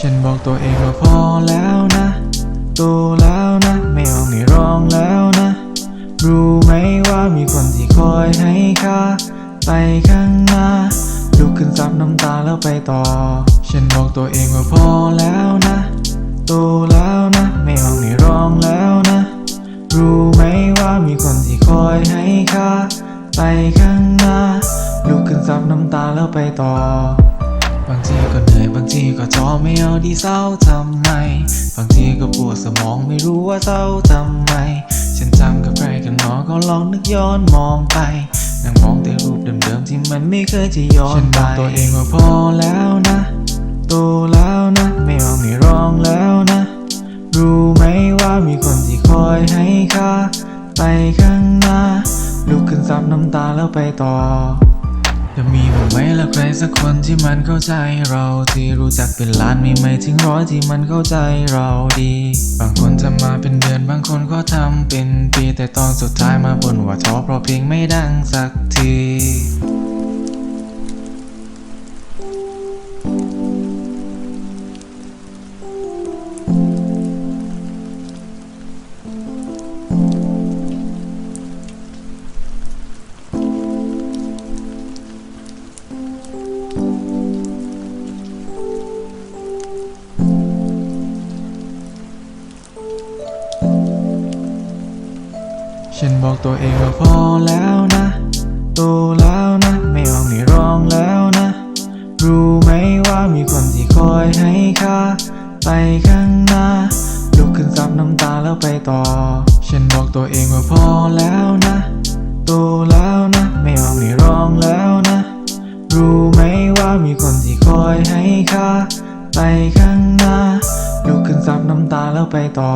ฉันบอกตัวเองว่าพอแล้วนะโตแล้วนะ ไม่เอาไม่ร้องแล้วนะ รู้ไหมว่ามีคนที่คอยให้ค่าไปข้างหน้าลุกขึ้นซับน้ำตาแล้วไปต่อ ฉันบอกตัวเองว่าพอแล้วนะโตแล้วนะ ไม่เอาไม่ร้องแล้วนะ รู้ไหมว่ามีคนที่คอยให้ค่าไปข้างหน้าลุกขึ้นซับน้ำตาแล้วไปต่อ ทีก็เหนื่อยบางทีก็ท้อไม่เอาดีเศร้าทำไม บางทีก็ปวดสมองไม่รู้ว่าเศร้าทำไม ฉันจำกับใครกันหนอก็ลองนึกย้อนมองไปนั่งมองแต่รูปเดิมๆที่มันไม่เคยจะย้อนไป ฉันบอกตัวเองว่าพอแล้วนะ โตแล้วนะ ไม่เอาไม่ร้องแล้วนะ รู้ไหมว่ามีคนที่คอยให้ค่าไปข้างหน้าลุกขึ้นซับน้ำตาแล้วไปต่อ จะมีบ้างไหมล่ะใครสักคนที่มันเข้าใจเราที่รู้จักเป็นล้านมีไหมถึงร้อยที่มันเข้าใจเราดี บางคนจะมาเป็นเดือนบางคนก็ทำเป็นปีแต่ตอนสุดท้ายมาบ่นว่าท้อเพราะเพลงไม่ดังสักที ฉันบอกตัวเองว่าพอแล้วนะโตแล้วนะ ไม่เอาไม่ร้องแล้วนะ รู้ไหมว่ามีคนที่คอยให้ค่าไปข้างหน้า ลุกขึ้นซับน้ำตาแล้วไปต่อ ฉันบอกตัวเองว่าพอแล้วนะโตแล้วนะ ไม่เอาไม่ร้องแล้วนะ รู้ไหมว่ามีคนที่คอยให้ค่าไปข้างหน้า ลุกขึ้นซับน้ำตาแล้วไปต่อ